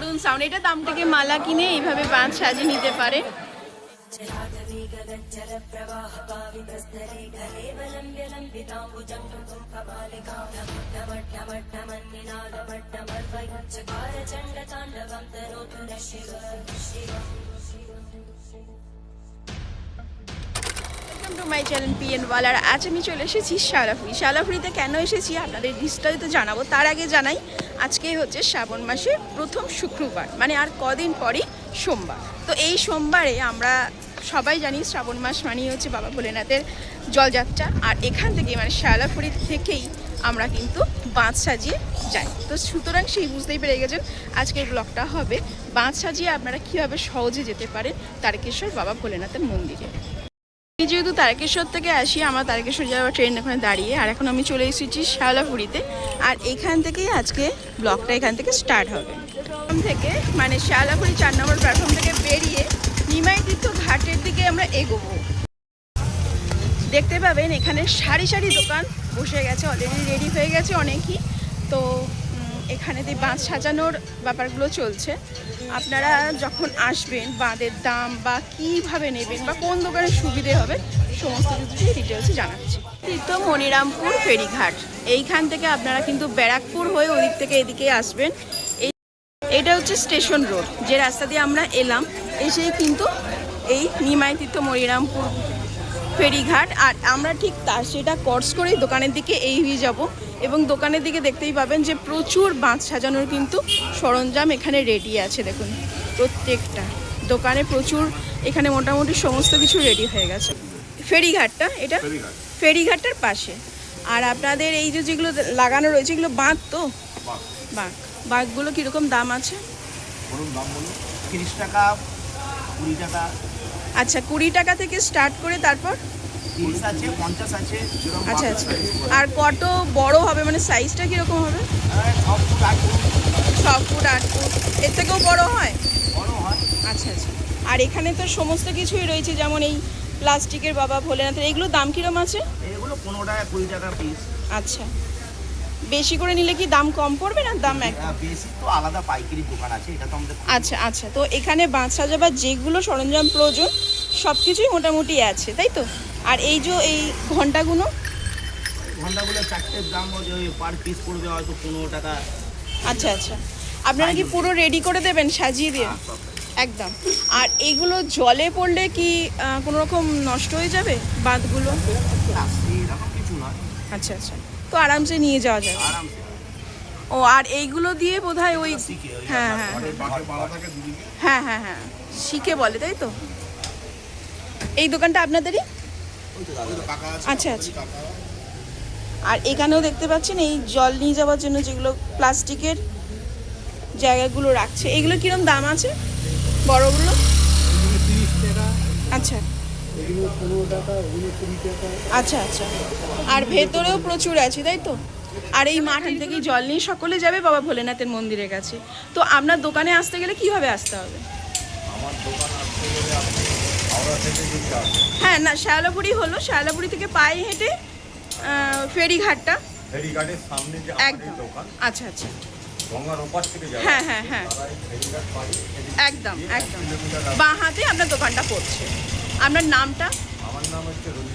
দারুণ সাউন্ড এটা দাম থেকে মালা কিনে এইভাবে পাঁচ সাজিয়ে নিতে পারে। মাই চ্যানেল পিএন ওয়ালার আজ আমি চলে এসেছি শালাফুরি শালাফুরিতে কেন এসেছি আপনাদের বিস্তারিত জানাব। তার আগে জানাই, আজকে হচ্ছে শ্রাবণ মাসের প্রথম শুক্রবার মানে আর কদিন পরই সোমবার। তো এই সোমবারে আমরা সবাই জানি শ্রাবণ মাস মানেই হচ্ছে বাবা ভোলেনাথের জলযাত্রা। আর এখান থেকে মানে শালাফুরি থেকেই আমরা কিন্তু বাঁধ সাজিয়ে যাই। তো সুতরাং সেই বুঝতেই পেরে গেছেন আজকের ব্লগটা হবে বাঁধ সাজিয়ে আপনারা কীভাবে সহজে যেতে পারেন তারকেশ্বর বাবা ভোলেনাথের মন্দিরে। আমি যেহেতু তারকেশ্বর থেকে আসি, আমার তারকেশ্বর যাওয়ার ট্রেন এখানে দাঁড়িয়ে, আর এখন আমি চলে এসেছি শ্যাওলাপুরিতে। আর এখান থেকেই আজকে ব্লগটা এখান থেকে স্টার্ট হবে। এখান থেকে মানে শ্যাওলাপুরি চার নম্বর প্ল্যাটফর্ম থেকে বেরিয়ে নিমাই তীর্থ ঘাটের দিকে আমরা এগোবো। দেখতে পাবেন এখানে সারি সারি দোকান বসে গেছে অলরেডি রেডি হয়ে গেছে অনেকই। তো এখানে দিয়ে বাঁধ সাজানোর ব্যাপারগুলো চলছে, আপনারা যখন আসবেন, বাঁধের দাম বা কীভাবে নেবেন বা কোন দোকানে সুবিধে হবে, সমস্ত কিছু ডিটেলসে জানাচ্ছি। তীর্থ মনিরামপুর ফেরিঘাট। এইখান থেকে আপনারা কিন্তু ব্যারাকপুর হয়ে ওদিক থেকে এদিকে আসবেন। এই এটা হচ্ছে স্টেশন রোড। যে রাস্তা দিয়ে আমরা এলাম, এসে কিন্তু এই নিমাই তীর্থ মনিরামপুর ফেরিঘাট। আর আমরা ঠিক তার সেটা কোর্স করেই দোকানের দিকে এই হয়ে যাব। এবং দোকানের দিকে দেখতেই পাবেন যে প্রচুর বাঁধ সাজানোর কিন্তু সরঞ্জাম এখানে রেডি আছে দেখুন। প্রত্যেকটা দোকানে প্রচুর এখানে মোটামুটি সমস্ত কিছু রেডি হয়ে গেছে। ফেরিঘাটটা এটা? ফেরিঘাট। ফেরিঘাটটার পাশে। আর আপনাদের এই যে যেগুলো লাগানো রয়েছে এগুলো বাঁধ তো? বাহ, বাঁক বাঁকগুলো কীরকম দাম আছে? টাকা টাকা। আচ্ছা কুড়ি টাকা থেকে স্টার্ট করে তারপর? আছে পঞ্চাশ আছে আচ্ছা আচ্ছা। আর কত বড় হবে? মানে সাইজটা কীরকম হবে? ছ ফুট আট ফুট। এর থেকেও বড় হয়? বড় হয়। আচ্ছা আচ্ছা। আর এখানে তো সমস্ত কিছুই রয়েছে যেমন এই প্লাস্টিকের বাবা ভোলেনাথের। এগুলো দাম কিরম আছে? এগুলো পনেরো টাকা কুড়ি টাকা পিস আচ্ছা। বেশি করে নিলে কি দাম কম পড়বে না দাম এক? বেশি তো আলাদা পাইকারি দোকান আছে এটা তো আমাদের আচ্ছা আচ্ছা। তো এখানে বাঁধ সাজাবার যেগুলো সরঞ্জাম প্রয়োজন সব কিছুই মোটামুটি আছে তাই তো? আর এই যে এই ঘন্টাগুলো? ঘন্টাগুলো চারটের দাম পার পিস পড়বে হয়তো পনেরো টাকা। আচ্ছা আচ্ছা। আপনারা কি পুরো রেডি করে দেবেন? সাজিয়ে দিয়ে? হ্যাঁ, একদম। আর এগুলো জলে পড়লে কি কোনো রকম নষ্ট হয়ে যাবে বাঁধগুলো? আচ্ছা আচ্ছা। তো আরামসে নিয়ে যাওয়া যাবে ও আর এইগুলো দিয়ে বোধহয় ওই শিখে ওই হ্যাঁ হ্যাঁ। হ্যাঁ হ্যাঁ হ্যাঁ। শিখে বলে তাই তো? এই দোকানটা আপনাদেরই? আচ্ছা আচ্ছা। আর এখানেও দেখতে পাচ্ছেন, এই জল নিয়ে যাওয়ার জন্য যেগুলো প্লাস্টিকের জায়গাগুলো রাখছে এগুলো কিরম দাম আছে? বড়গুলো? আচ্ছা। আচ্ছা আচ্ছা। আর ভেতরেও প্রচুর আছে, তাই তো? আর এই মাঠের থেকে জল নিয়ে সকলে যাবে বাবা ভোলেনাথের মন্দিরের কাছে। তো আপনার দোকানে আসতে গেলে কীভাবে আসতে হবে? আমার আসতে গেলে হ্যাঁ না শায়লাপুরি হলো শায়লাপুরি থেকে পায়ে হেঁটে ফেরিঘাটটা। ফেরিঘাটের সামনে যে একদম। আচ্ছা আচ্ছা। গঙ্গার ওপাশ থেকে যাবে হ্যাঁ, হ্যাঁ, হ্যাঁ। এদিক একদম একদম। বাঁ হাতে আপনার দোকানটা পড়ছে। আপনার নামটা? আমার নাম হচ্ছে রবি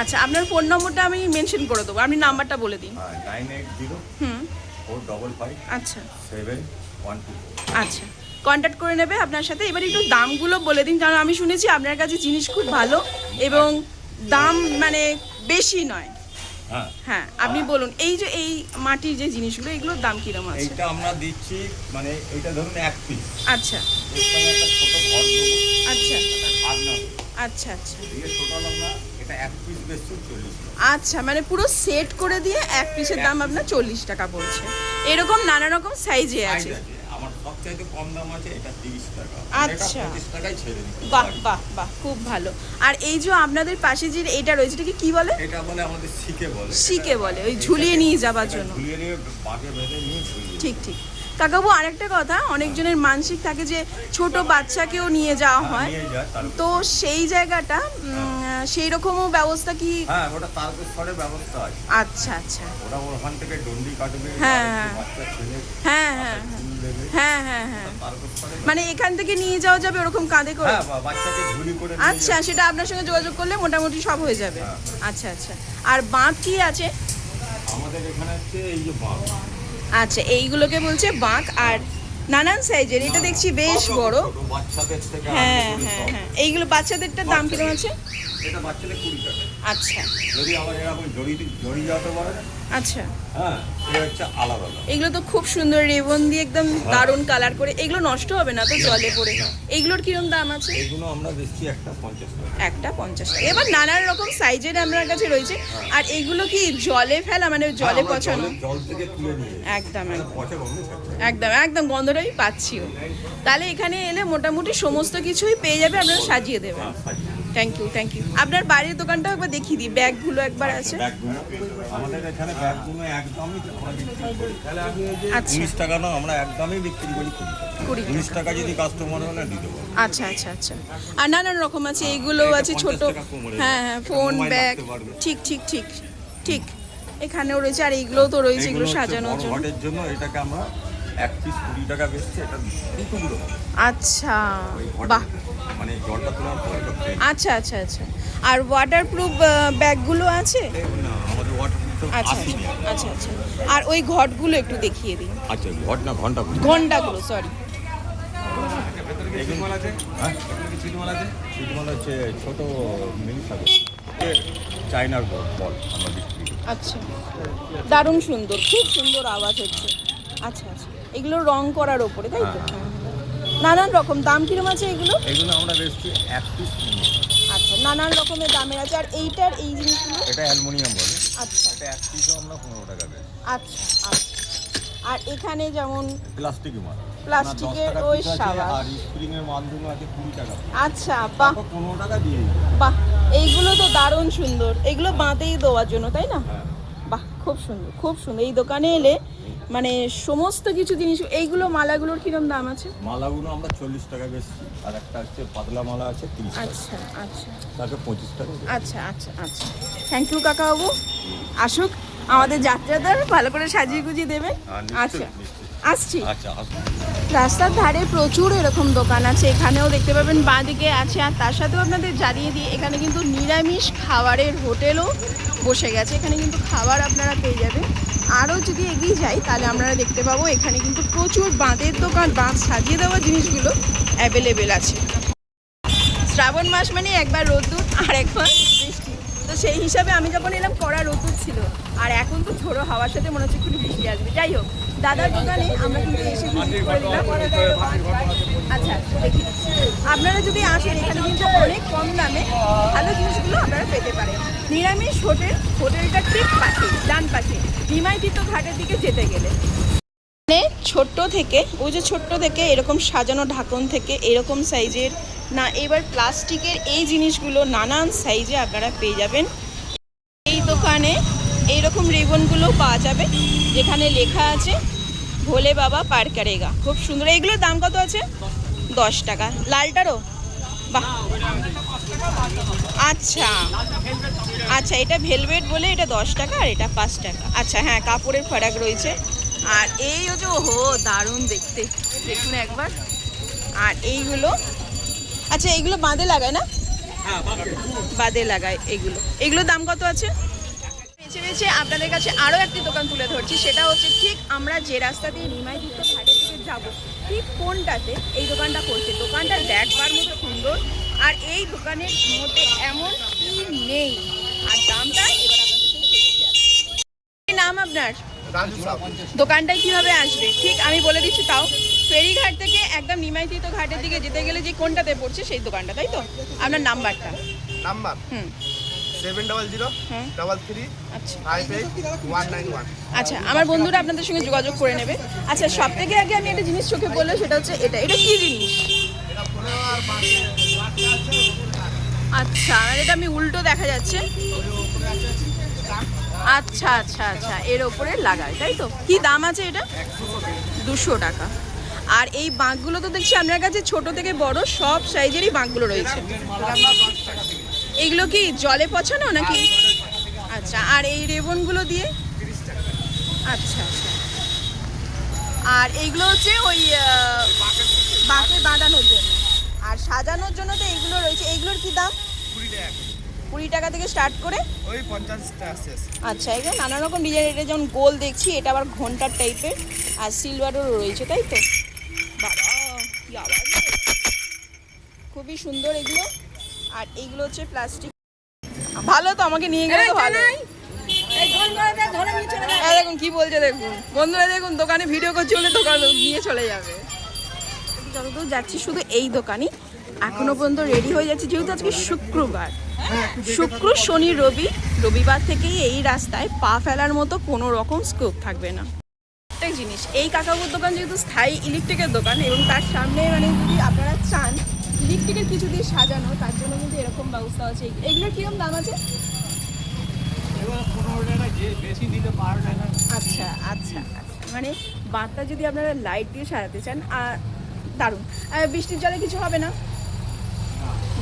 আচ্ছা আপনার ফোন নম্বরটা আমি মেনশন করে দেবো। আপনি নাম্বারটা বলে দিন। Nine eight zero hmm. Four double five আচ্ছা। সেভেন ওয়ান টু আচ্ছা। কন্ট্যাক্ট করে নেবে আপনার সাথে। এবার একটু দামগুলো বলে দিন কারণ আমি শুনেছি আপনার কাছে জিনিস খুব ভালো এবং দাম মানে বেশি নয়। হ্যাঁ। হ্যাঁ আপনি বলুন এই যে এই মাটির যে জিনিসগুলো এগুলোর দাম কিরম আছে? এইটা আমরা দিচ্ছি মানে এইটা ধরুন এক পিস আচ্ছা। আচ্ছা। আচ্ছা আচ্ছা। এটা চল্লিশ টাকা। আচ্ছা মানে পুরো সেট করে দিয়ে এক পিসের দাম আপনার চল্লিশ টাকা পড়ছে এরকম নানা রকম সাইজে আছে। সবচাইতে কম দাম আছে এটা তিরিশ টাকা। আচ্ছা। এটা পঁচিশ টাকায় ছেড়ে দিচ্ছি বাহ বাহ বাহ খুব ভালো। আর এই যে আপনাদের পাশে যে এটা রয়েছে এটাকে কি বলে? এটা বলে আমাদের শিখে বলে। শিকে বলে ওই ঝুলিয়ে নিয়ে যাবার জন্য। ঝুলিয়ে নিয়ে বাঁকে বেঁধে নিয়ে ঝুলিয়ে ঠিক ঠিক। কাকাবু আরেকটা কথা অনেকজনের মানসিক থাকে যে ছোট বাচ্চাকেও নিয়ে যাওয়া হয় তার তো সেই জায়গাটা সেই রকমও ব্যবস্থা কি? হ্যাঁ ওটা তারকেশ্বরের ব্যবস্থা আছে। আচ্ছা আচ্ছা। ওরা ওখান থেকে ডন্ডি কাটবে হ্যাঁ, হ্যাঁ। হ্যাঁ। হ্যাঁ হ্যাঁ হ্যাঁ। হ্যাঁ হ্যাঁ মানে এখান থেকে নিয়ে যাওয়া যাবে ওরকম কাঁধে করে? হ্যাঁ আচ্ছা সেটা আপনার সঙ্গে যোগাযোগ করলে মোটামুটি সব হয়ে যাবে। হ্যাঁ। আচ্ছা আচ্ছা। আর বাঁধ কি আছে? আমাদের এখানে হচ্ছে এই যে বাঘ আচ্ছা এইগুলোকে বলছে বাঁক আর নানান সাইজের। এটা দেখছি বেশ বড়। হ্যাঁ হ্যাঁ হ্যাঁ। এইগুলো বাচ্চাদেরটার দাম কীরকম আছে? এটা বাচ্চাদের কুড়ি টাকা। আচ্ছা। যদি আবার এরকম জড়ি জড়ি যেতে পারে আচ্ছা। হ্যাঁ এটা হচ্ছে আলাদা আলাদা এগুলো তো খুব সুন্দর রেবন দিয়ে একদম দারুণ কালার করে। এগুলো নষ্ট হবে না তো জলে পড়ে? কীরকম দাম আছে? আমরা একটা পঞ্চাশ টাকা। একটা পঞ্চাশ টাকা। এবার নানান রকম সাইজের আপনার কাছে রয়েছে। আর এইগুলো কি জলে ফেলা মানে জলে হ্যাঁ, পচানো? জল থেকে তুলে নিয়ে একদম একদম। একদম গন্ধটাই পাচ্ছিও। তাহলে এখানে এলে মোটামুটি সমস্ত কিছুই পেয়ে যাবে আপনারা সাজিয়ে দেবেন। হ্যাঁ। থ্যাংক ইউ থ্যাংক ইউ আপনার বাড়ির দোকানটাও একবার দেখিয়ে দিই ব্যাগগুলো একবার আছে। ব্যাগগুলো আমাদের এখানে ব্যাগগুলো একদমই বিক্রি করি। আচ্ছা। উনিশ টাকা না আমরা একদমই বিক্রি করি। কুড়ি। উনিশ টাকা যদি কাস্টমার হলে দিতে পারব আচ্ছা আচ্ছা আচ্ছা। আর নানান রকম আছে এইগুলো আছে 50 ছোট হ্যাঁ হ্যাঁ ফোন ব্যাগ ঠিক ঠিক ঠিক ঠিক। এখানেও রয়েছে আর এইগুলোও তো রয়েছে এগুলো সাজানোর জন্য। জন্য এটাকে আমরা এক পিস কুড়ি টাকা বেচছি এটা আচ্ছা। বাহ। মানে জলটা তোলার পর আচ্ছা আচ্ছা আচ্ছা। আর ওয়াটারপ্রুফ ব্যাগগুলো আছে? না, আমাদের ওয়াটার আচ্ছা আচ্ছা আচ্ছা। আর ওই ঘটগুলো একটু দেখিয়ে দিন আচ্ছা ঘট না ঘণ্টা ঘন্টাগুলো সরি হ্যাঁ? ছোট মিনি সাগর। চাইনার বল আচ্ছা। দারুণ সুন্দর খুব সুন্দর আওয়াজ হচ্ছে। আচ্ছা আচ্ছা। এগুলো রং করার ওপরে তাই তো? হ্যাঁ, নানান রকম দাম কিরম আছে এগুলো? এগুলো আমরা বেচছি এক পিস আচ্ছা নানান রকমের দামের আছে। আর এইটার এই জিনিসগুলো? এটা অ্যালুমিনিয়াম বলে। আচ্ছা। এটা এক পিসও আমরা পনেরো টাকা বেচি আচ্ছা আচ্ছা। আর এখানে যেমন প্লাস্টিকের মাল। প্লাস্টিকের আপনার 10 টাকা ওই সাবান। আর স্প্রিং এর মালগুলো আছে কুড়ি টাকা আচ্ছা বাহ। তারপর পনেরো টাকা দিয়ে বাহ এইগুলো তো দারুণ সুন্দর। এগুলো বাঁধেই দেওয়ার জন্য তাই না? হ্যাঁ। বাহ খুব সুন্দর খুব সুন্দর। এই দোকানে এলে মানে সমস্ত কিছু জিনিস এইগুলো মালাগুলোর কিরম দাম আছে? মালাগুলো আমরা চল্লিশ টাকা বেচছি আর একটা হচ্ছে পাতলা মালা আছে তিরিশ টাকা। আচ্ছা আচ্ছা। তাকে পঁচিশ টাকা আচ্ছা আচ্ছা আচ্ছা। থ্যাংক ইউ কাকা বাবু আসুক আমাদের যাত্রাদার ভালো করে সাজিয়ে গুজিয়ে দেবেন হ্যাঁ, আচ্ছা। আসছি। আচ্ছা রাস্তার ধারে প্রচুর এরকম দোকান আছে এখানেও দেখতে পাবেন বাঁদিকে আছে আর তার সাথেও আপনাদের জানিয়ে দিই এখানে কিন্তু নিরামিষ খাবারের হোটেলও বসে গেছে এখানে কিন্তু খাবার আপনারা পেয়ে যাবেন। আরও যদি এগিয়ে যাই তাহলে আপনারা দেখতে পাবো এখানে কিন্তু প্রচুর বাঁধের দোকান বাঁধ সাজিয়ে দেওয়া জিনিসগুলো অ্যাভেলেবেল আছে। শ্রাবণ মাস মানে একবার রোদ্দুর আর একবার বৃষ্টি। তো সেই হিসাবে আমি যখন এলাম কড়া রোদ্দুর ছিল। আর এখন তো ঝোড়ো হাওয়ার সাথে মনে হচ্ছে একটু বৃষ্টি আসবে। যাই হোক দাদার দোকানে আমরা কিন্তু এসে আচ্ছা দেখি। আপনারা যদি আসেন, এখানে কিন্তু অনেক কম দামে ভালো জিনিসগুলো আপনারা পেতে পারেন। নিরামিষ হোটেল, হোটেলটা ঠিক পাশে, ডান পাশে, নিমাইতীর্থ ঘাটের দিকে যেতে গেলে। মানে ছোট্ট থেকে, ওই যে ছোট্ট থেকে এরকম সাজানো ঢাকন থেকে এরকম সাইজের, না, এবার প্লাস্টিকের এই জিনিসগুলো নানান সাইজে আপনারা পেয়ে যাবেন। এই দোকানে এইরকম রিবনগুলো পাওয়া যাবে। যেখানে লেখা আছে ভোলে বাবা পার কারেগা খুব সুন্দর। এইগুলোর দাম কত আছে? দশ টাকা। লালটারও? বাহ। আচ্ছা। আচ্ছা এটা ভেলভেট বলে এটা দশ টাকা আর এটা পাঁচ টাকা। আচ্ছা হ্যাঁ কাপড়ের ফারাক রয়েছে। আর এই হচ্ছে ওহো দারুণ দেখতে। দেখুন একবার। আর এইগুলো? আচ্ছা এইগুলো বাঁধে লাগায় না? বাঁধে লাগায় এগুলো। এগুলোর দাম কত আছে? বেছে আপনাদের কাছে আরও একটি দোকান তুলে ধরছি সেটা হচ্ছে ঠিক আমরা যে রাস্তা দিয়ে নিমাইযুক্ত ঘাটের দিকে যাব ঠিক কোনটাতে এই দোকানটা করছে দোকানটা দেখবার মতো সুন্দর আর এই দোকানের মধ্যে এমন কি নেই? আর দামটা নাম আপনার? দোকানটায় কীভাবে আসবে? ঠিক আমি বলে দিচ্ছি তাও। ফেরিঘাট থেকে একদম নিমাইতীর্থ ঘাটের দিকে যেতে গেলে যে কোনটাতে পড়ছে সেই দোকানটা তাই তো? আপনার নাম্বারটা। Number? Hmm. Seven double zero double three five eight one nine one আচ্ছা আমার বন্ধুরা আপনাদের সঙ্গে যোগাযোগ করে নেবে। আচ্ছা সব থেকে আগে আমি একটা জিনিস চোখে বললে সেটা হচ্ছে এটা। এটা কি জিনিস? আচ্ছা আর এটা আমি উল্টো দেখা যাচ্ছে। আচ্ছা আচ্ছা আচ্ছা এর ওপরে লাগায় তাই তো? কি দাম আছে এটা? দুশো টাকা। আর এই বাঁকগুলো তো দেখছি আপনার কাছে ছোট থেকে বড় সব সাইজেরই বাঁকগুলো রয়েছে। এগুলো কি জলে পচানো নাকি? আচ্ছা আর এই রেবনগুলো দিয়ে? আচ্ছা আচ্ছা। আর এইগুলো হচ্ছে ওই বাঁকে বাঁধানোর জন্য। আর সাজানোর জন্য তো এইগুলো রয়েছে। এইগুলোর কি দাম? কুড়ি টাকা। থেকে স্টার্ট করে? ওই পঞ্চাশ আচ্ছা এগুলো নানা রকম ডিজাইন এটা যেমন গোল দেখছি এটা আবার ঘণ্টার টাইপের আর সিলভারও রয়েছে তাই তো? বাবা কি আওয়াজ খুবই সুন্দর এগুলো। আর এইগুলো হচ্ছে প্লাস্টিক। ভালো তো আমাকে নিয়ে গেলে তো ভালো। দেখুন কি বলছে দেখুন। বন্ধুরা দেখুন দোকানে ভিডিও করছে বলে দোকান নিয়ে চলে যাবে। যতদূর যাচ্ছি শুধু এই দোকানই। এখনও পর্যন্ত রেডি হয়ে যাচ্ছে যেহেতু আজকে শুক্রবার। শুক্র শনি রবি রবিবার থেকেই এই রাস্তায় পা ফেলার মতো কোনো রকম স্কোপ থাকবে না। একটা জিনিস। এই কাকাবুর দোকান যেহেতু স্থায়ী ইলেকট্রিকের দোকান এবং তার সামনে মানে যদি আপনারা চান ইলেকট্রিকের কিছু দিয়ে সাজানো তার জন্য কিন্তু এরকম ব্যবস্থা আছে। এগুলোর কীরকম দাম আছে? এবার পনেরো টাকা যে বেশি দিতে বারো টাকা। আচ্ছা আচ্ছা আচ্ছা। মানে বাঁধটা যদি আপনারা লাইট দিয়ে সাজাতে চান আর দারুণ। আর বৃষ্টির জলে কিছু হবে না?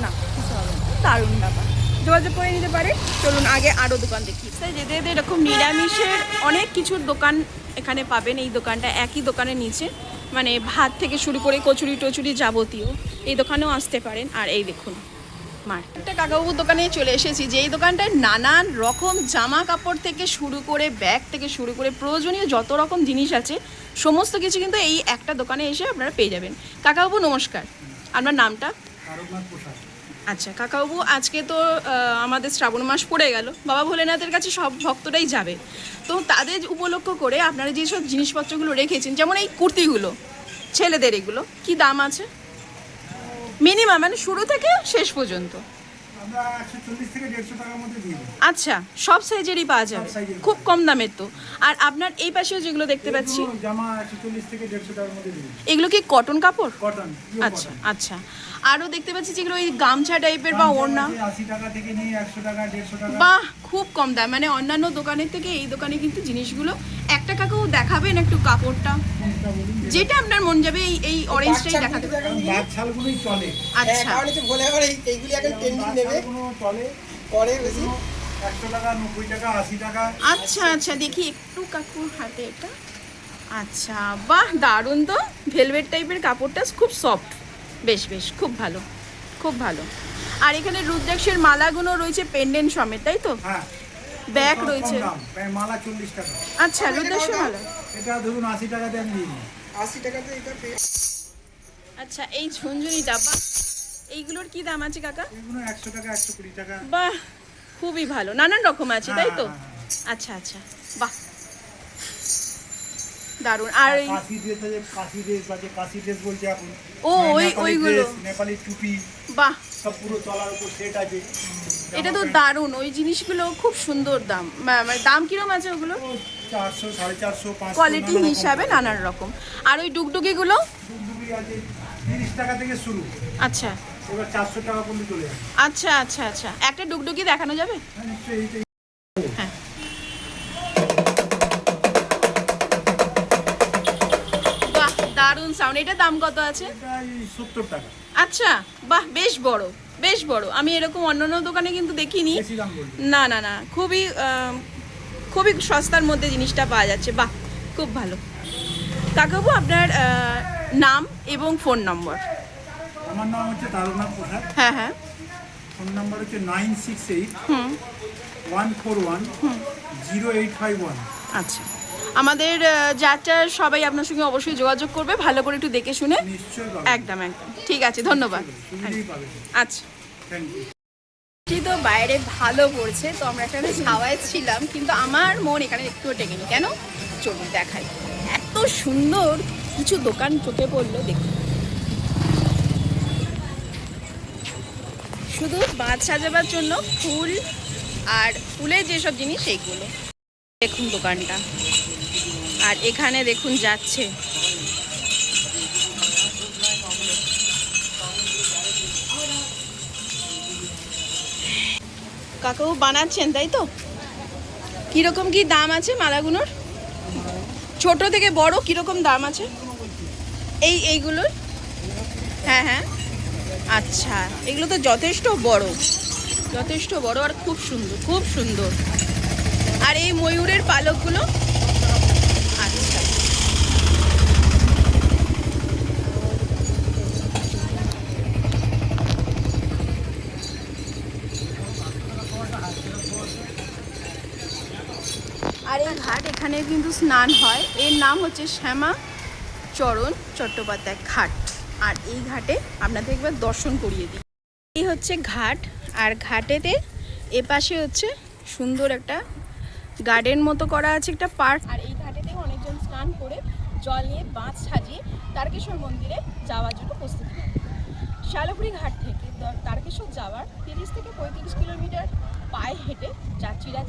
না কিছু হবে না। দারুণ ব্যাপার। যোগাযোগ করে নিতে পারে চলুন আগে আরও দোকান দেখি। তাই যেতে যেতে এরকম নিরামিষের অনেক কিছুর দোকান এখানে পাবেন। এই দোকানটা একই দোকানের নিচে। মানে ভাত থেকে শুরু করে কচুরি টচুরি যাবতীয় এই দোকানেও আসতে পারেন। আর এই দেখুন মার্কেটটা একটা কাকাবাবুর দোকানে চলে এসেছি যে এই দোকানটায় নানান রকম জামা কাপড় থেকে শুরু করে ব্যাগ থেকে শুরু করে প্রয়োজনীয় যত রকম জিনিস আছে সমস্ত কিছু কিন্তু এই একটা দোকানে এসে আপনারা পেয়ে যাবেন। কাকাবাবু নমস্কার। আপনার নামটা? আচ্ছা কাকাবাবু, আজকে তো আমাদের শ্রাবণ মাস পড়ে গেল। বাবা ভোলেনাথের কাছে সব ভক্তরাই যাবে। তো তাদের উপলক্ষ করে আপনারা যেসব জিনিসপত্রগুলো রেখেছেন, যেমন এই কুর্তিগুলো, ছেলেদের এগুলো, কি দাম আছে? মিনিমাম মানে শুরু থেকে শেষ পর্যন্ত। আমরা একশো চল্লিশ থেকে দেড়শো টাকার মধ্যে দিয়ে দিই আচ্ছা সব সাইজেরই পাওয়া যাবে। খুব কম দামের তো। আর আপনার এই পাশেও যেগুলো দেখতে পাচ্ছি এগুলো জামা একশো চল্লিশ থেকে দেড়শো টাকার মধ্যে দিয়ে দিই এগুলো কি কটন কাপড়? কটন আচ্ছা আচ্ছা। আরও দেখতে পাচ্ছি যেগুলো ওই গামছা টাইপের বা ওড়না। আশি টাকা থেকে নিয়ে একশো টাকা দেড়শো টাকা। বাহ খুব কম দাম। মানে অন্যান্য দোকানের থেকে এই দোকানে কিন্তু জিনিসগুলো একটা কাকু দেখাবেন একটু কাপড়টা? যেটা আপনার মন যাবে এই এই অরেঞ্জটাই দেখাতে চলে। আচ্ছা। কারণ হচ্ছে বলে আবার এইগুলি এখন ট্রেন্ডিং নেবে চলে। পরে বেশি। আচ্ছা আচ্ছা দেখি একটু কাকুর হাতে এটা। আচ্ছা বাহ দারুণ তো। ভেলভেট টাইপের কাপড়টা খুব সফট বেশ বেশ খুব ভালো। খুব ভালো। আর এখানে রুদ্রাক্ষের মালাগুলো রয়েছে পেন্ডেন্ট সমেত তাই তো? হ্যাঁ। ব্যাগ রয়েছে। মালা চল্লিশ টাকা। আচ্ছা মালা এটা ধরুন আশি আমি দিই। আশি টাকাতে এটা আচ্ছা এই ঝুনঝুনি ডাব্বা এইগুলোর কি দাম আছে কাকা? এগুলো একশো টাকা একশো কুড়ি টাকা। বাহ খুবই ভালো। নানান রকম আছে তাই তো? হ্যাঁ, হ্যাঁ, আচ্ছা আচ্ছা। বাহ দারুণ। আর এই কাশি ড্রেস আছে কাশি ড্রেস আছে কাশি ড্রেস বলছে এখন। ও, ওই- ওইগুলো। নেপালি টুপি। বাহ। সব পুরো তলার উপর সেট আছে। এটা তো দারুণ। ওই জিনিসগুলো খুব সুন্দর দাম। মানে দাম কিরম আছে ওগুলো? চারশো সাড়ে চারশো কোয়ালিটি হিসাবে নানান রকম। আর ওই ডুগডুগিগুলো? ডুগডুগি আছে তিরিশ টাকা থেকে শুরু। আচ্ছা। এবার চারশো টাকা পর্যন্ত চলে আচ্ছা আচ্ছা আচ্ছা। একটা ডুগডুগি দেখানো যাবে? সাউন্ড এটার দাম কত আছে? টাকা। আচ্ছা বাহ বেশ বড় বেশ বড়। আমি এরকম অন্যান্য দোকানে কিন্তু দেখিনি। না না না খুবই খুবই সস্তার মধ্যে জিনিসটা পাওয়া যাচ্ছে। বাহ খুব ভালো। কাকাবু আপনার নাম এবং ফোন নম্বর আমার নাম হচ্ছে তারকনাথ প্রসাদ। হ্যাঁ হ্যাঁ। ফোন নাম্বার হচ্ছে nine six eight hmm. One four one zero eight five one আচ্ছা। আমাদের যাত্রা সবাই আপনার সঙ্গে অবশ্যই যোগাযোগ করবে ভালো করে একটু দেখে শুনে। একদম একদম। ঠিক আছে ধন্যবাদ। আচ্ছা। তো বাইরে ভালো পড়ছে তো আমরা এখানে ছাওয়ায় ছিলাম কিন্তু আমার মন এখানে একটুও টেকেনি। কেন? চলুন দেখাই। এত সুন্দর কিছু দোকান চোখে পড়ল দেখুন। শুধু বাঁধ সাজাবার জন্য ফুল আর ফুলের যেসব জিনিস সেইগুলো। দেখুন দোকানটা। আর এখানে দেখুন যাচ্ছে। কাকাও বানাচ্ছেন, তাই তো? কীরকম কি দাম আছে মালাগুলোর? ছোট থেকে বড় কীরকম দাম আছে? এই এইগুলোর? হ্যাঁ হ্যাঁ। আচ্ছা এগুলো তো যথেষ্ট বড়। যথেষ্ট বড় আর খুব সুন্দর খুব সুন্দর। আর এই ময়ূরের পালকগুলো আচ্ছা আর এই ঘাট এখানে কিন্তু স্নান হয়। এর নাম হচ্ছে শ্যামা চরণ চট্টোপাধ্যায় ঘাট। আর এই ঘাটে আপনাদের একবার দর্শন করিয়ে দিই। এই হচ্ছে ঘাট। আর ঘাটেতে এপাশে হচ্ছে সুন্দর একটা গার্ডেন মতো করা আছে একটা পার্ক আর এই ঘাটেতে অনেকজন স্নান করে জল নিয়ে বাঁধ সাজিয়ে তারকেশ্বর মন্দিরে যাওয়ার জন্য প্রস্তুতি নেয়। শালপুরি ঘাট থেকে তারকেশ্বর যাওয়ার তিরিশ থেকে পঁয়ত্রিশ কিলোমিটার পায়ে হেঁটে যাত্রীরা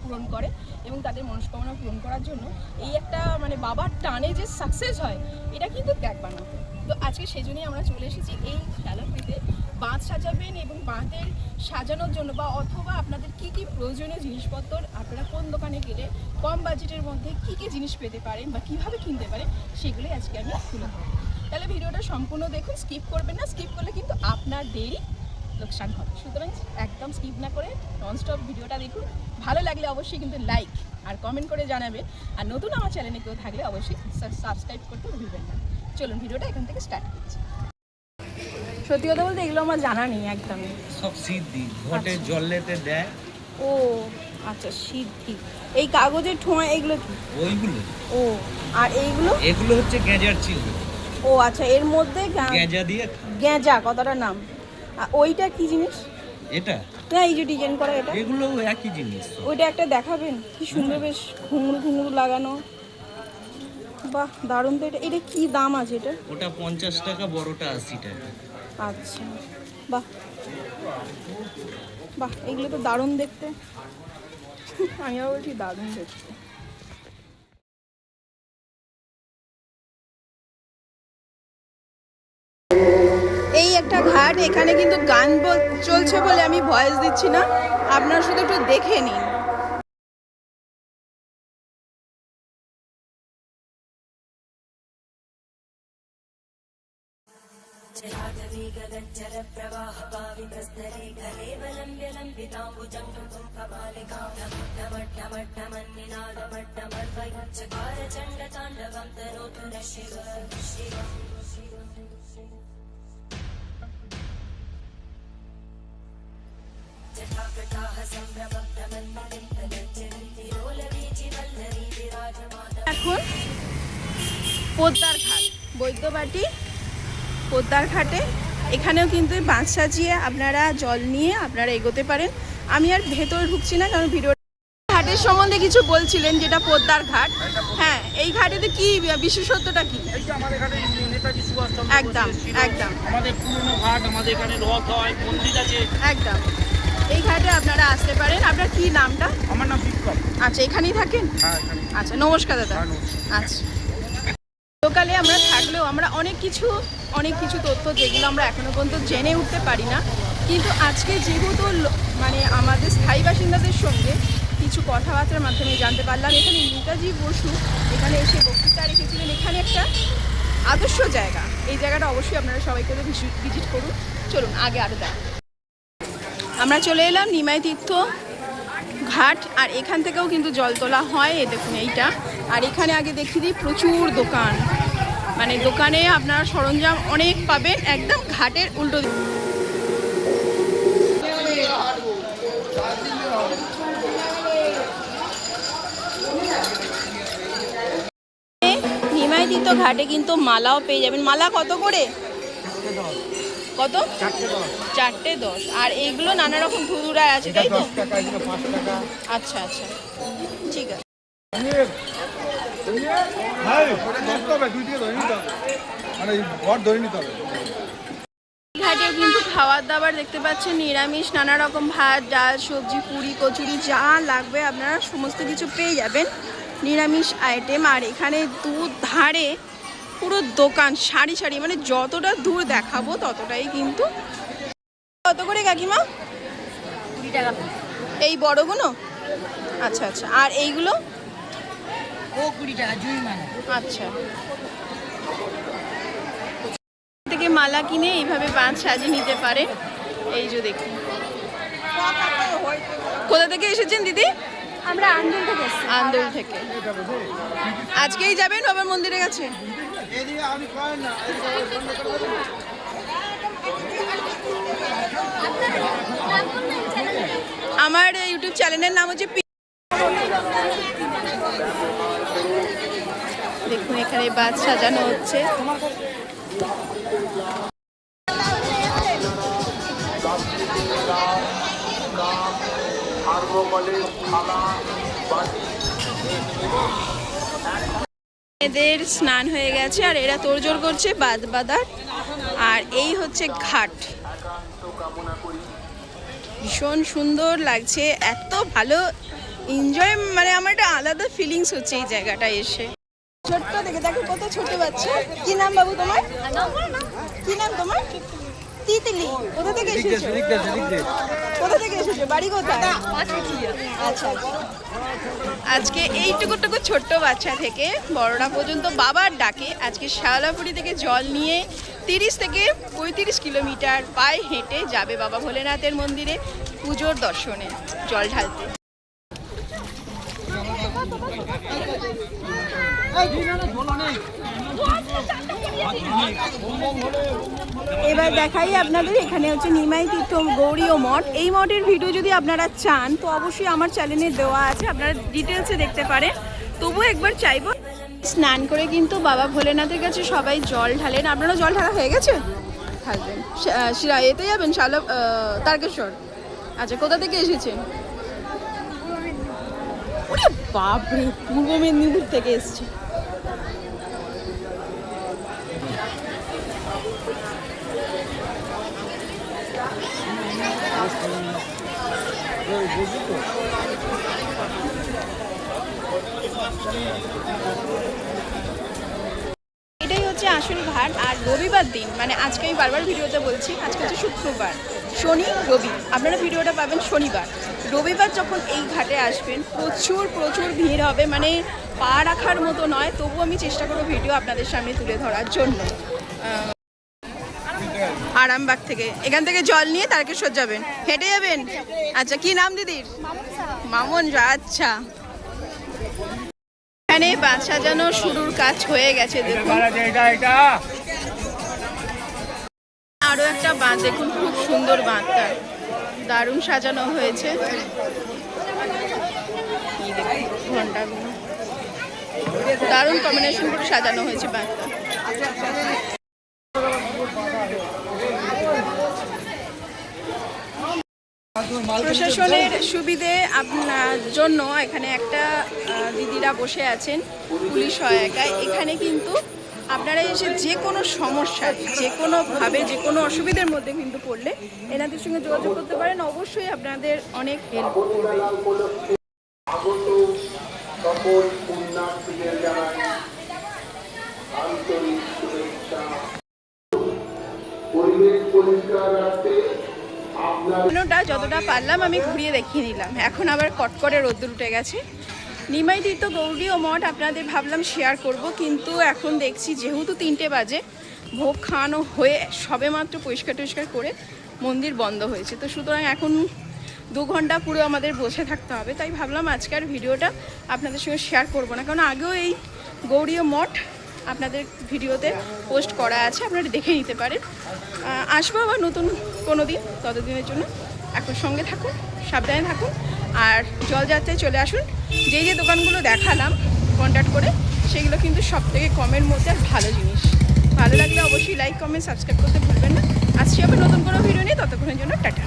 পূরণ করে এবং তাদের মনস্কামনা পূরণ করার জন্য এই একটা মানে বাবার টানে যে সাকসেস হয়, এটা কিন্তু ত্যাগ বানাতে তো আজকে সেই জন্যই আমরা চলে এসেছি এই শালাপুরিতে বাঁধ সাজাবেন এবং বাঁধের সাজানোর জন্য বা অথবা আপনাদের কি কি প্রয়োজনীয় জিনিসপত্র আপনারা কোন দোকানে গেলে কম বাজেটের মধ্যে কি কি জিনিস পেতে পারেন বা কীভাবে কিনতে পারেন, সেগুলি আজকে আমি তুলে ধরবো। তাহলে ভিডিওটা সম্পূর্ণ দেখুন স্কিপ করবেন না স্কিপ করলে কিন্তু আপনার দেরি লোকসান হবে। সুতরাং একদম স্কিপ না করে ননস্টপ ভিডিওটা দেখুন। ভালো লাগলে অবশ্যই কিন্তু লাইক আর কমেন্ট করে জানাবে আর নতুন আমার চ্যানেলে কেউ থাকলে অবশ্যই সাবস্ক্রাইব করতে ভুলবেন না। চলুন ভিডিওটা এখান থেকে স্টার্ট করছি। সত্যি কথা বলতে এগুলো আমার জানা নেই একদমই। সব সিদ্ধি। ঘটে জলেতে দেয়। ও আচ্ছা সিদ্ধি। এই কাগজের ঠোঁয়া এগুলো কি? ওইগুলো। ও আর এইগুলো? এগুলো হচ্ছে গেঁজার চিহ্ন ও আচ্ছা এর মধ্যে গা- গেঁজা দিয়ে খায়। গেঁজা কথাটার নাম? ওইটা কি জিনিস? এটা? না এই যে ডিজাইন করা এটা। এগুলো একই জিনিস ওইটা একটা দেখাবেন? কি সুন্দর বেশ ঘুঙরু ঘুঙরু লাগানো। বাহ দারুণ তো এটা। এটা কি দাম আছে এটা? ওটা পঞ্চাশ টাকা বড়টা আশি টাকা। আচ্ছা বাহ। বাহ এগুলো তো দারুণ দেখতে। আমিও বলছি দারুণ দেখতে। এই একটা ঘাট, এখানে কিন্তু গান চলছে বলে আমি ভয়েস দিচ্ছি না। আপনারা শুধু একটু দেখে নিন। এখন পোদ্দার ঘাট বৈদ্যবাটি পোদ্দার ঘাটে। এখানেও কিন্তু বাঁশ সাজিয়ে আপনারা জল নিয়ে আপনারা এগোতে পারেন। আমি আর ভেতরে ঢুকছি না কারণ ভিডিও ঘাটের সম্বন্ধে কিছু বলছিলেন যেটা পোদ্দার ঘাট। হ্যাঁ এই ঘাটেতে কি বিশেষত্বটা কি? একদম, একদম। আমাদের পুরনো ঘাট আমাদের এখানে রথ হয় মন্দির আছে। একদম। এই ঘাটে আপনারা আসতে পারেন। আপনার কি নামটা? আমার নাম বিক্রম। আচ্ছা এখানেই থাকেন? হ্যাঁ আচ্ছা নমস্কার দাদা। হ্যাঁ, আচ্ছা। লোকালে আমরা থাকলেও আমরা অনেক কিছু অনেক কিছু তথ্য যেগুলো আমরা এখনও পর্যন্ত জেনে উঠতে পারি না। কিন্তু আজকে যেহেতু মানে আমাদের স্থায়ী বাসিন্দাদের সঙ্গে কিছু কথাবার্তার মাধ্যমে জানতে পারলাম এখানে নেতাজি বসু এখানে এসে বক্তৃতা রেখেছিলেন। এখানে একটা আদর্শ জায়গা। এই জায়গাটা অবশ্যই আপনারা সবাই করে ভিজিট করুন। চলুন আগে আরও দেখ। আমরা চলে এলাম নিমাই তীর্থ ঘাট, আর এখান থেকেও কিন্তু জল তোলা হয়, এ দেখুন এইটা। আর এখানে আগে দেখিয়ে দিই, প্রচুর দোকান। মানে দোকানে আপনারা সরঞ্জাম অনেক পাবেন, একদম ঘাটের উল্টো। নিমাইতীর্থ ঘাটে কিন্তু মালাও পেয়ে যাবেন। মালা কত করে? কত? চারটে দশ। আর এইগুলো নানা রকম ধুধুরা আছে তাই তো? টাকা এগুলো পাঁচ টাকা। আচ্ছা আচ্ছা। ঠিক আছে। মানে ঘর ধরে নিতে হবে। ঘাটে কিন্তু খাবার দাবার দেখতে পাচ্ছেন নিরামিষ নানা রকম ভাত ডাল সবজি পুরি কচুরি যা লাগবে আপনারা সমস্ত কিছু পেয়ে যাবেন। নিরামিষ আইটেম আর এখানে দু ধারে পুরো দোকান সারি সারি মানে যতটা দূর দেখাবো ততটাই কিন্তু। কত করে কাকিমা? এই বড়গুলো আচ্ছা আচ্ছা। আর এইগুলো? ও কুড়ি টাকা জুই আচ্ছা। থেকে মালা কিনে এইভাবে বাঁধ সাজিয়ে নিতে পারে। এই যে দেখুন। কোথা থেকে এসেছেন দিদি? আমরা আন্দোলন থেকে আন্দোল থেকে। আজকেই যাবেন বাবার মন্দিরের কাছে? আমার ইউটিউব চ্যানেলের নাম হচ্ছে দেখুন এখানে বাস সাজানো হচ্ছে। এদের স্নান হয়ে গেছে আর এরা তোড়জোড় করছে বাদ বাদার। আর এই হচ্ছে ঘাট। ভীষণ সুন্দর লাগছে এত ভালো এনজয় মানে আমার একটা আলাদা ফিলিংস হচ্ছে এই জায়গাটা এসে। ছোট্ট দেখে দেখো কত ছোট বাচ্চা। কি নাম বাবু তোমার? কি নাম তোমার? তিতলি। কোথা থেকে এসেছ? কোথা থেকে এসেছ? বাড়ি কোথায়? আচ্ছা। আজকে এইটুকুটুকু ছোট্ট বাচ্চা থেকে বড়রা পর্যন্ত বাবার ডাকে। আজকে শাওলাপুরি থেকে জল নিয়ে তিরিশ থেকে পঁয়ত্রিশ কিলোমিটার পায়ে হেঁটে যাবে বাবা ভোলেনাথের মন্দিরে পুজোর দর্শনে জল ঢালতে। এবার দেখাই আপনাদের, এখানে হচ্ছে নিমাই তীর্থ, গৌরী ও মঠ। এই মঠের ভিডিও যদি আপনারা চান, তো অবশ্যই আমার চ্যানেলে দেওয়া আছে, আপনারা ডিটেলসে দেখতে পারেন। তবুও একবার চাইব। স্নান করে কিন্তু বাবা ভোলেনাথের কাছে সবাই জল ঢালেন। আপনারা জল ঢালা হয়ে গেছে? ঢালবেন। শিরা- এতে যাবেন? শালা তারকেশ্বর। আচ্ছা কোথা থেকে এসেছেন? বাপরে, পূর্ব মেদিনীপুর থেকে এসছে। এটাই হচ্ছে আসল ঘাট আর রবিবার দিন মানে আজকে আমি বারবার ভিডিওতে বলছি, আজকে হচ্ছে শুক্রবার, শনি, রবি। আপনারা ভিডিওটা পাবেন শনিবার। রবিবার যখন এই ঘাটে আসবেন, প্রচুর প্রচুর ভিড় হবে মানে পা রাখার মতো নয় তবু আমি চেষ্টা করব ভিডিও আপনাদের সামনে তুলে ধরার জন্য। আরামবাগ থেকে। এখান থেকে জল নিয়ে তারকেশ্বর যাবেন হেঁটে যাবেন? আচ্ছা কি নাম দিদির? মামন রা, আচ্ছা। এখানে বাস সাজানো শুরুর কাজ হয়ে গেছে দেখুন। আরও একটা বাঁধ দেখুন খুব সুন্দর বাঁধটা। দারুণ সাজানো হয়েছে। এই ঘন্টাগুলো। দারুণ কম্বিনেশন করে সাজানো হয়েছে বাঁধটা। প্রশাসনের সুবিধে আপনার জন্য এখানে একটা দিদিরা বসে আছেন, পুলিশ সহায়কায় এখানে কিন্তু আপনারা এসে যে কোনো সমস্যায় যে কোনোভাবে যে কোনো অসুবিধার মধ্যে কিন্তু পড়লে এনাদের সঙ্গে যোগাযোগ করতে পারেন। অবশ্যই আপনাদের অনেক হেল্প যতটা পারলাম আমি ঘুরিয়ে দেখিয়ে নিলাম। এখন আবার কটকরে রোদ্দুর উঠে গেছে। নিমাই তীর্থ গৌরী ও মঠ আপনাদের ভাবলাম শেয়ার করব, কিন্তু এখন দেখছি যেহেতু তিনটে বাজে, ভোগ খাওয়ানো হয়ে সবে মাত্র পরিষ্কার টরিষ্কার করে মন্দির বন্ধ হয়েছে। তো সুতরাং এখন দু ঘণ্টা পুরো আমাদের বসে থাকতে হবে, তাই ভাবলাম আজকের ভিডিওটা আপনাদের সঙ্গে শেয়ার করব না। কারণ আগেও এই গৌরী ও মঠ আপনাদের ভিডিওতে পোস্ট করা আছে, আপনারা দেখে নিতে পারেন। আসব আবার নতুন কোনো দিন, ততদিনের জন্য। এখন সঙ্গে থাকুন, সাবধানে থাকুন, আর জলযাত্রায় চলে আসুন। যেই যে দোকানগুলো দেখালাম কন্ট্যাক্ট করে, সেগুলো কিন্তু সব থেকে কমের মধ্যে আর ভালো জিনিস। ভালো লাগলে অবশ্যই লাইক কমেন্ট সাবস্ক্রাইব করতে ভুলবেন না। আজকে আবার নতুন কোনো ভিডিও নিয়ে, ততক্ষণের জন্য টাটা।